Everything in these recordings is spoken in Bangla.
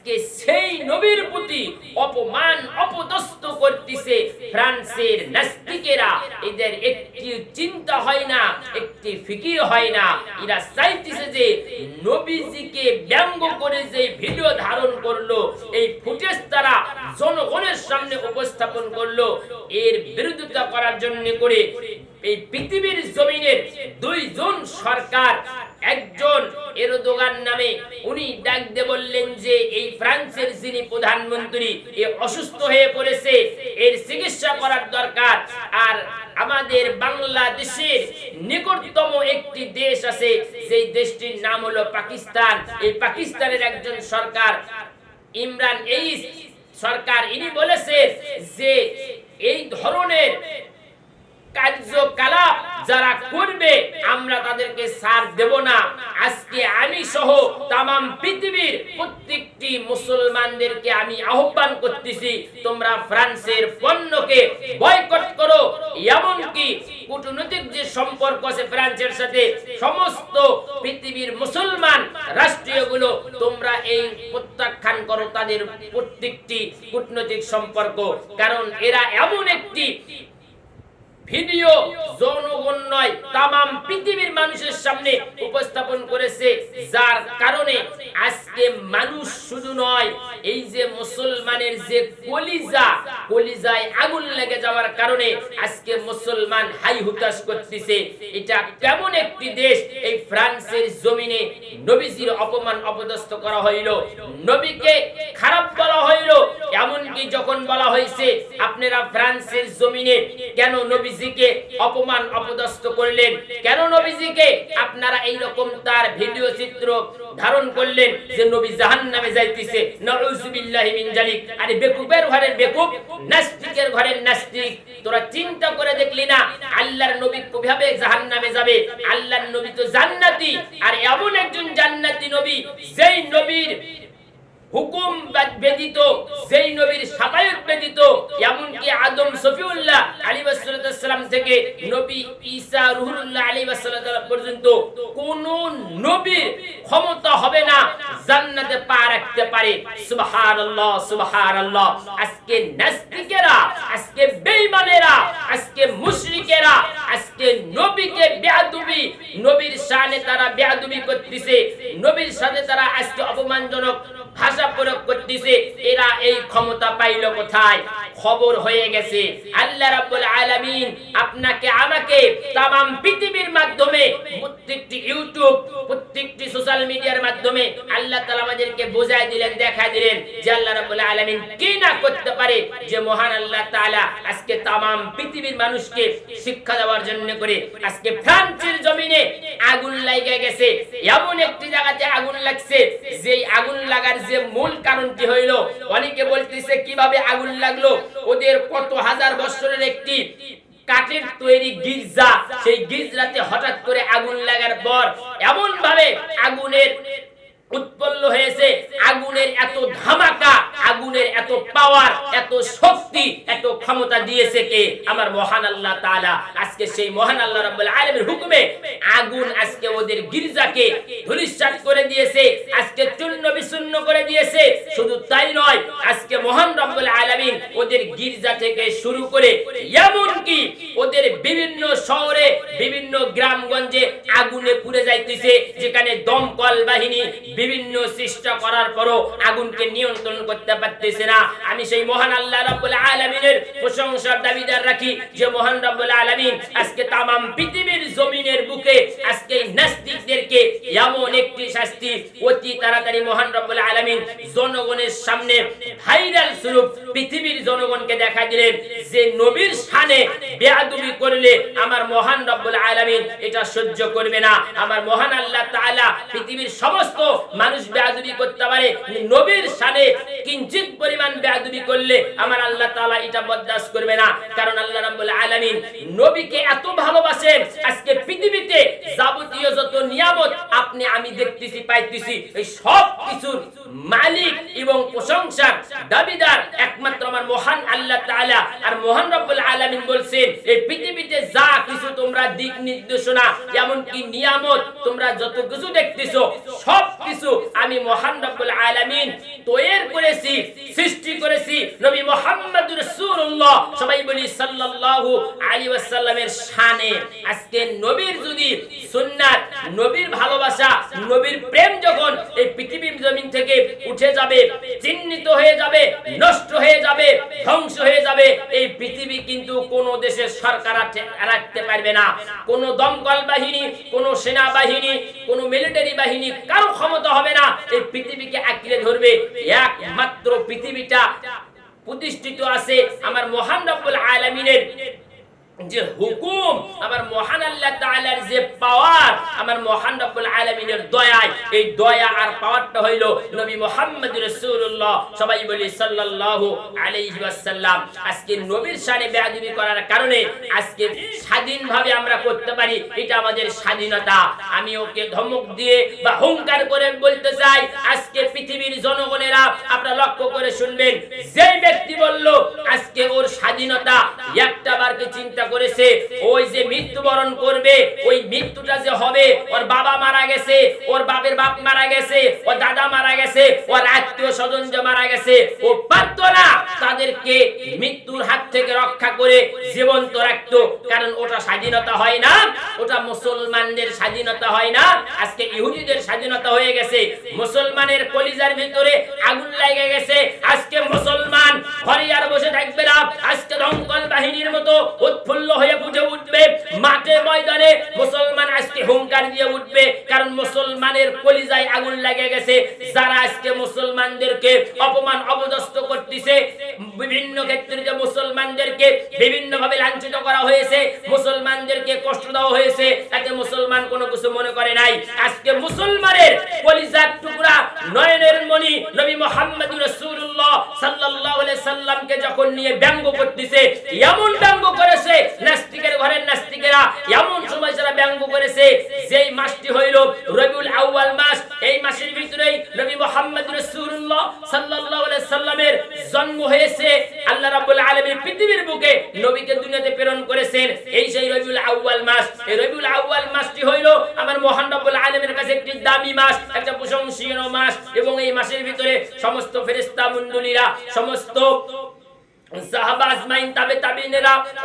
আজকে সেই নবীর প্রতি অপমান অপদস্থ করতেছে ফ্রান্সের নাস্তিকেরা। এদের একটি চিন্তা হয় না, একটি ফিকির হয় না। এরা চাইতেছে যে নবীজিকে ব্যঙ্গ করে যে ভিডিও ধারণ করল, এই ফুটেজ তারা জনগণের সামনে উপস্থাপন করল। এর বিরোধিতা করার জন্য করে এই পৃথিবীর জমিনের দুইজন সরকার একজন এরদোগান নামে উনি ডাক দিয়ে বললেন যে, এই ফ্রান্সের যিনি প্রধানমন্ত্রী, এ অসুস্থ হয়ে পড়েছে, এর চিকিৎসা করার দরকার। আর আমাদের বাংলাদেশের নিকটতম একটি দেশ আছে সেই দেশটির নাম হলো পাকিস্তান। এই পাকিস্তানের একজন সরকার, ইমরান এইস সরকার, ইনি বলেছেন যে, এই ধরনের কার্যকলাপ যারা করবে, আমরা তাদেরকে সার দেব না। আজকে আমি সহ তামাম পৃথিবীর প্রত্যেকটি মুসলমানদেরকে আমি আহ্বান করতেছি, তোমরা ফ্রান্সের পণ্যকে বয়কট করো। এমনকি কূটনৈতিক যে সম্পর্ক আছে ফ্রান্সের সাথে, সমস্ত পৃথিবীর মুসলমান রাষ্ট্রীয়গুলো তোমরা এই প্রত্যাখ্যান করো, তাদের প্রত্যেকটি কূটনৈতিক সম্পর্ক। কারণ এরা এমন একটি ভিডিও জনগণ নয়, তামাম পৃথিবীর মানুষের সামনে উপস্থাপন করেছে, যার কারণে আজকে মানুষ শুধু নয়, এই যে মুসলমানের যে কলিজা, কলিজায় আগুন লেগে যাওয়ার কারণে আজকে মুসলমান হাই হুতাশ করতেছে। এটা কেমন একটি দেশ, এই ফ্রান্সের জমিনে নবীজির অপমান অপদস্থ করা হইল, নবীকে খারাপ বলা হইল এমনকি যখন বলা হয়েছে, আপনারা ফ্রান্সের জমিনে কেন নবীজিকে অপমান, অপদস্থ করলেন? কেন নবীজিকে? আপনারা এই রকম তার ভিডিও চিত্র ধারণ করলেন যে নবী জাহান্নামে যাইতেছে। নাউজুবিল্লাহি মিন জালিক আরে বেকুবের ঘরের বেকুব, নাস্তিকের ঘরের নাস্তিক। তোরা চিন্তা করে দেখলি না, আল্লাহর নবী কীভাবে জাহান্নামে যাবে? আল্লাহর নবী তো জান্নাতি। আর এমন একজন জান্নাতি নবী, যেই নবীর হুকুম ব্যতীত সেই নবীর সাতায়ত ব্যতীত, এমনকি আদম সফিউল্লাহ আলী সালাম থেকে নবী ঈসা রুহুল্লাহ আলী সাল্লাম পর্যন্ত কোন নবীর ক্ষমতা হবে না, জান্নাতে পা রাখতে পারে। সুবহানাল্লাহ সুবহানাল্লাহ। আজকে নাস্তিকেরা, আজকে বেঈমানেরা, আজকে মুশরিকেরা, আজকে নবীকে বেয়াদবি, নবীর শানে তারা বেয়াদবি করতেছে, নবীর সাথে তারা আজকে অপমানজনক ভাষা প্রয়োগ করতেছে, এরা এই ক্ষমতা পাইল কোথায়? খবর হয়ে গেছে। আল্লাহ রাব্বুল আলামিন আপনাকে, আমাকে তামাম পৃথিবীর মাধ্যমে প্রত্যেকটি ইউটিউব, প্রত্যেকটি সোশ্যাল মিডিয়ার মাধ্যমে আল্লাহ তাআলা আমাদেরকে বোঝায় দিলেন দেখায় দিলেন যে আল্লাহ রাব্বুল আলামিন কি না করতে পারে যে মহান আল্লাহ তাআলা আজকে তামাম পৃথিবীর মানুষকে শিক্ষা দেওয়ার জন্য করে আজকে ফ্রান্সের জমিনে আগুন লাগে গেছে। এমন একটি জায়গাতে আগুন লাগছে, যেই আগুন লাগার যে মূল কারণটি হইল, অনেকে বলতেছে কীভাবে আগুন লাগল? ওদের কত হাজার বছরের একটি কাঠের তৈরি গির্জা, সেই গির্জাতে হঠাৎ করে আগুন লাগার পর এমন ভাবে আগুনের উৎপন্ন হয়েছে, আগুনের এত ধামাকা, আগুনের এত পাওয়ার এত শক্তি, এত ক্ষমতা দিয়েছে কে? আমার মহান আল্লাহ তাআলা। আজকে সেই মহান আল্লাহ রাব্বুল আলামিনের হুকুমে আগুন আজকে ওদের গির্জাকে ধূলিসাৎ করে দিয়েছে, আজকে চূর্ণ বিচূর্ণ করে দিয়েছে। শুধু তাই নয়, আজকে মহান রব্বুল আলামিন ওদের গির্জা থেকে শুরু করে এমন বিভিন্ন শহরে বিভিন্ন গ্রামগঞ্জে আগুনে পুড়ে যাইতেছে, যেখানে দমকল বাহিনী বিভিন্ন চেষ্টা করার পরও আগুনকে নিয়ন্ত্রণ করতে পারতেছে না। আমি সেই মহান আল্লাহ রাব্বুল আলামিনের প্রশংসার দাবিদার রাখি, যে মহান রাব্বুল আলামিন আজকে তামাম পৃথিবীর জমিনের বুকে আজকে নাস্তিকদেরকে এমন একটি শাস্তি অতি তাড়াতাড়ি মহান রাব্বুল আলামিন জনগণের সামনে ভাইরাল স্বরূপ পৃথিবীর জনগণকে দেখা দিলেন, যে নবীর শানে বেয়াদবি করলে আমার মহান রব্বুল আলামিন এটা সহ্য করবে না, আমার মহান আল্লাহ তাআলা পৃথিবীর সমস্ত মানুষ বেয়াদবি করতে পারে, নবীর শানে কিঞ্চিত পরিমাণ বেয়াদবি করলে আমার আল্লাহ তাআলা এটা বরদাস্ত করবে না। কারণ আল্লাহ রাব্বুল আলামিন নবীকে এত ভালোবাসেন, আজকে পৃথিবীতে যাবতীয় যত নিয়ামত আপনি, আমি দেখতেছি, পাইতেছি, এই সব কিছুর মালিক এবং প্রশংসার দাবিদার একমাত্র আমার মহান আল্লাহ তাআলা। আর মহান রব্বুল আলামিন বলছেন, এই পৃথিবীতে যা কিছু তোমরা দিক নির্দেশনা এমন কি নিয়ামত তোমরা যত কিছু দেখতেছো সব কিছু আমি মহান রব্বুল আলামিন তৈরি করেছি, সৃষ্টি করেছি নবী মোহাম্মদুর রাসূলুল্লাহ। সবাই বলি সাল্লাল্লাহু আলাইহি ওয়াসাল্লামের শানে। আজকে নবীর যদি সুন্নাত, নবীর ভালোবাসা, নবীর প্রেম যখন এই পৃথিবীর জমিন থেকে উঠে যাবে, চিহ্নিত হয়ে যাবে, নষ্ট হয়ে যাবে, ধ্বংস হয়ে যাবে, এই পৃথিবী কিন্তু কোন দেশের সরকার রাখতে পারবে না। কোন দমকল বাহিনী, কোন সেনাবাহিনী, কোন মিলিটারি বাহিনী কারও ক্ষমতা হবে না। এই পৃথিবীকে আঁকড়ে ধরবে। একমাত্র পৃথিবীটা প্রতিষ্ঠিত আছে আমার মহান রব্বুল আলামিনের। যে হুকুম আমার মহান আল্লাহ তাআলার যে পাওয়ার, আমার মহান রব্বুল আলামিনের দয়ায়, এই দয়া আর পাওয়ারটা হইল নবী মুহাম্মদ রাসূলুল্লাহ সবাই বলি সাল্লাল্লাহু আলাইহি ওয়াসাল্লাম। আজকে নবীর শানে বেয়াদবি করার কারণে আজকে স্বাধীনভাবে আমরা করতে পারি, এটা আমাদের স্বাধীনতা। আমি ওকে ধমক দিয়ে বা হুঙ্কার করে বলতে চাই, আজকে পৃথিবীর জনগণেরা আপনারা লক্ষ্য করে শুনবেন, যেই ব্যক্তি বলল, আজকে ওর স্বাধীনতা, একটা বারকে চিন্তা করেছে, ওই যে মৃত্যুবরণ করবে, ওই মৃত্যুটা যে হবে, ওর বাবা মারা গেছে, ওর বাপের বাপ মারা গেছে, ওর দাদা মারা গেছে, ওর আত্মীয় স্বজন যে মারা গেছে, ও পারত না তাদেরকে মৃত্যুর হাত থেকে রক্ষা করে জীবন্ত রাখতো, কারণ ওটা স্বাধীনতা হয় না, ওটা মুসলমানদের স্বাধীনতা হয় না। আজকে ইহুদিদের স্বাধীনতা হয়ে গেছে, মুসলমানের কলিজার ভিতরে আগুন লেগে গেছে। আজকে মুসলমান হরিয়ার বসে থাকবে না, আজকে দমকল বাহিনীর মতো উৎফুল্ল হয়ে বুঝে উঠবে। মাঠে ময়দানে মুসলমান আজকে হুঙ্কার দিয়ে উঠবে, কারণ মুসলমানের কলিজায় আগুন লেগে গেছে। যারা আজকে মুসলমানদেরকে অপমান অবদস্ত করতেছে, বিভিন্ন ক্ষেত্রে যে মুসলমানদেরকে বিভিন্ন ভাবে লাঞ্ছিত করা হয়েছে, মুসলমানদেরকে কষ্ট দেওয়া হয়েছে এতে মুসলমান কোনো কিছু মনে করে নাই। আজকে মুসলমানের কলিজার টুকরা নয়নের মণি নবী মোহাম্মদ সাল্লাল্লাহু আলাইহি সাল্লামকে যখন নিয়ে ব্যঙ্গ করতেছে, এমন ব্যঙ্গ করেছে দুনিয়াতে প্রেরণ করেছেন। এই সেই রবিউল আউয়াল মাস। এই রবিউল আউয়াল মাসটি হইল আমার মহান রব্বুল আলামিনের কাছে একটি দামি মাস, একটা প্রশংসনীয় মাস এবং এই মাসের ভিতরে সমস্ত ফেরেশতা, মণ্ডলীরা, সমস্ত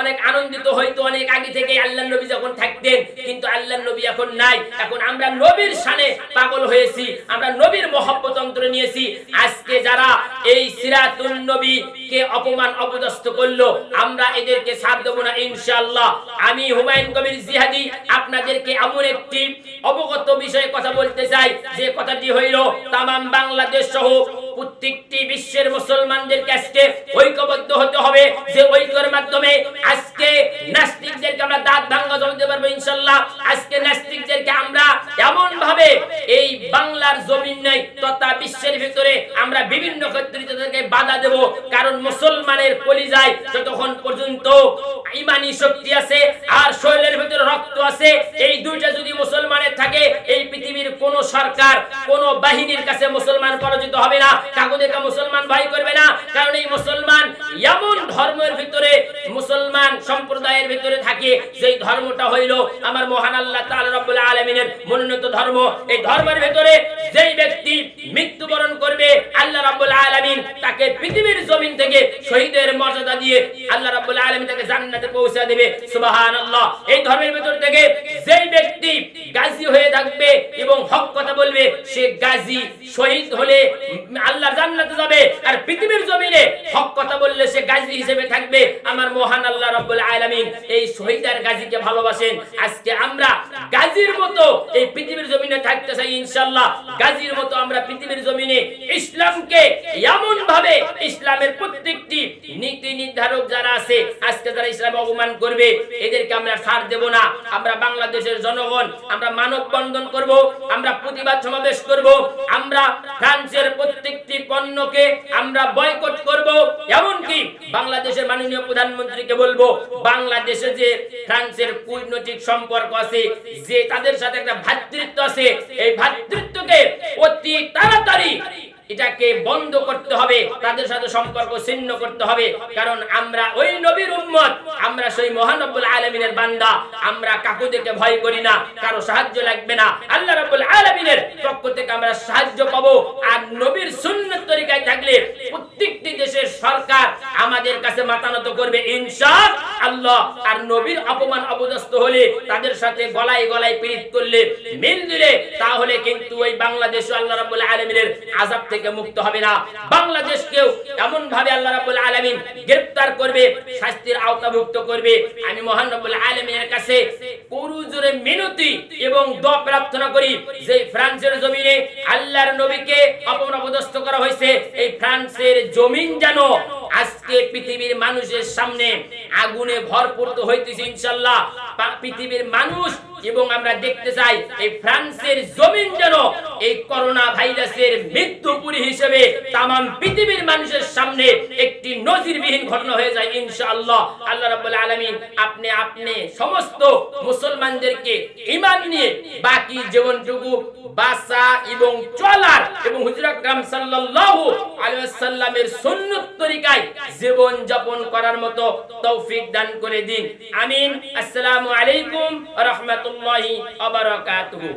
অনেক আনন্দিত হইতো, অনেক আগে থেকে আল্লাহ নবী যখন থাকতেন, কিন্তু আল্লাহ নবী এখন নাই। এখন আমরা নবীর শানে পাগল হয়েছি, আমরা নবীর মহব্বত অন্তরে নিয়েছি। আজকে যারা এই সিরাতুন নবী অপমান, অপদস্থ করল, আমরা এদেরকে সাথ দেবো না, ইনশাআল্লাহ। আমি হুমায়ুন কবির জিহাদি, আপনাদেরকে এমন একটি অবগত বিষয়ে কথা বলতে চাই। যে কথাটি হইল, তামাম বাংলাদেশ সহ প্রত্যেকটি বিশ্বের মুসলমানদেরকে আজকে ঐক্যবদ্ধ হতে হবে যে ঐক্যের মাধ্যমে আজকে নাস্তিকদেরকে আমরা দাঁত ভাঙ্গা জমাতে পারব ইনশাল্লাহ। আজকে নাস্তিকদেরকে আমরা এমন ভাবে এই বাংলার জমিন নেই, তথা বিশ্বের ভিতরে আমরা বিভিন্ন ক্ষেত্রে তাদেরকে বাধা দেব, কারণ মুসলমানের কলিজায় যতক্ষণ পর্যন্ত ইমানি শক্তি আছে আর শরীরের ভিতরে রক্ত আছে, এই দুইটা যদি মুসলমানের থাকে এই পৃথিবীর কোন সরকার, কোন বাহিনীর কাছে মুসলমান পরাজিত হবে না। কাকুদেরকে মুসলমান ভয় করবে না। কারণ এই মুসলমান এমন ধর্মের ভিতরে, মুসলমান সম্প্রদায়ের ভিতরে থাকে, যেই ধর্মটা হইল আমার মহান আল্লাহ তাআলা রব্বুল আলামিনের মনোনীত ধর্ম। এই ধর্মের ভিতরে যেই ব্যক্তি মৃত্যুবরণ করবে, আল্লাহ রাব্বুল আলামিন তাকে পৃথিবীর জমিন থেকে শহীদের মর্যাদা দিয়ে আল্লাহ রাব্বুল আলামিন তাকে জান্নাতে পৌঁছে দেবে। সুবহানাল্লাহ। এই ধর্মের ভিতর থেকে যেই ব্যক্তি গাজী হয়ে থাকবে এবং হক কথা বলবে সে গাজী শহীদ হলে আল্লাহর জান্নাতে যাবে আর পৃথিবীর জমিনে হক কথা বললে সে গাজী হিসেবে থাকবে। আমার মহান আল্লাহ রাব্বুল আলামিন এই শহীদ আর গাজীকে ভালোবাসেন। আজকে আমরা গাজীর মতো এই পৃথিবীর জমিনে থাকতে চাই ইনশাআল্লাহ। গাজীর মতো আমরা পৃথিবীর জমিনে ইসলামকে এমন ভাবে ইসলামের প্রত্যেকটি নীতি নির্ধারক যারা আছে, আজকে যারা ইসলাম অপমান করবে, এদেরকে আমরা ছাড় দেব না। আমরা বাংলাদেশের জনগণ, আমরা মানব বন্ধন করব, আমরা প্রতিবাদ সমাবেশ করব। আমরা ফ্রান্সের প্রত্যেকটি পণ্যকে আমরা বয়কট করব। এমনকি বাংলাদেশের মাননীয় প্রধানমন্ত্রীকে বলব, বাংলাদেশে যে ফ্রান্সের কূটনৈতিক সম্পর্ক আছে, যে তাদের সাথে একটা ভ্রাতৃত্ব আছে, এই ভ্রাতৃত্বকে অতি তাড়াতাড়ি এটাকে বন্ধ করতে হবে, তাদের সাথে সম্পর্ক ছিন্ন করতে হবে। কারণ আমরা ওই নবীর উম্মত, আমরা সেই মহানব্বুল আলমিনের বান্দা, আমরা কাকু দেখে ভয় করি না, কারও সাহায্য লাগবে না। আল্লাহ রাব্বুল আলামিনের পক্ষ থেকে আমরা সাহায্য পাবো। আর নবীর সুন্নত তরিকায় থাকলে প্রত্যেকটি দেশের সরকার আমাদের কাছে মাথা নত করবে, ইনশাআল্লাহ। আর নবীর অপমান অপদস্থ হলে তাদের সাথে গলায় গলায় পীড়িত করলে মিল দিলে, তাহলে কিন্তু ওই বাংলাদেশ আল্লাহ রাব্বুল আলামিনের আযাব থেকে মুক্ত হবে না। বাংলাদেশকেও এমন ভাবে আল্লাহ রাব্বুল আলামিন গ্রেফতার করবে, শাস্তির আওতাভুক্ত করবে। আমি মহান রব্বুল আলামিনের কাছে করুজোরে মিনতি এবং দোয়া প্রার্থনা করি যে ফ্রান্সের জমিনে আল্লাহর নবীকে অপমান অপদস্থ করা হয়েছে। এই ফ্রান্সের জমিন যেন আজকে পৃথিবীর মানুষের সামনে আগুনে ভরপুর তো হইতেছে ইনশাআল্লাহ। পা- পৃথিবীর মানুষ এবং আমরা দেখতে চাই এই ফ্রান্সের জমিন যেন এই করোনা ভাইরাসের মৃত্যুপুরী হিসেবে তাম পৃথিবীর মানুষের সামনে একটি নজিরবিহীন ঘটনা হয়ে যায়, ইনশাআল্লাহ। আল্লাহ রাব্বুল আলামিন আপনি আপনি সমস্ত মুসলমানদেরকে ঈমান নিয়ে বাকি জীবনটুকু বাসা এবং চলার এবং হুজুর আকরাম সাল্লাল্লাহু আলাইহি ওয়াসাল্লামের তরিকায় জীবন যাপন করার মতো তৌফিক দান করে দিন। আমিন। আসসালামু আলাইকুম রাহমাতুল্লাহি বারাকাতুহু।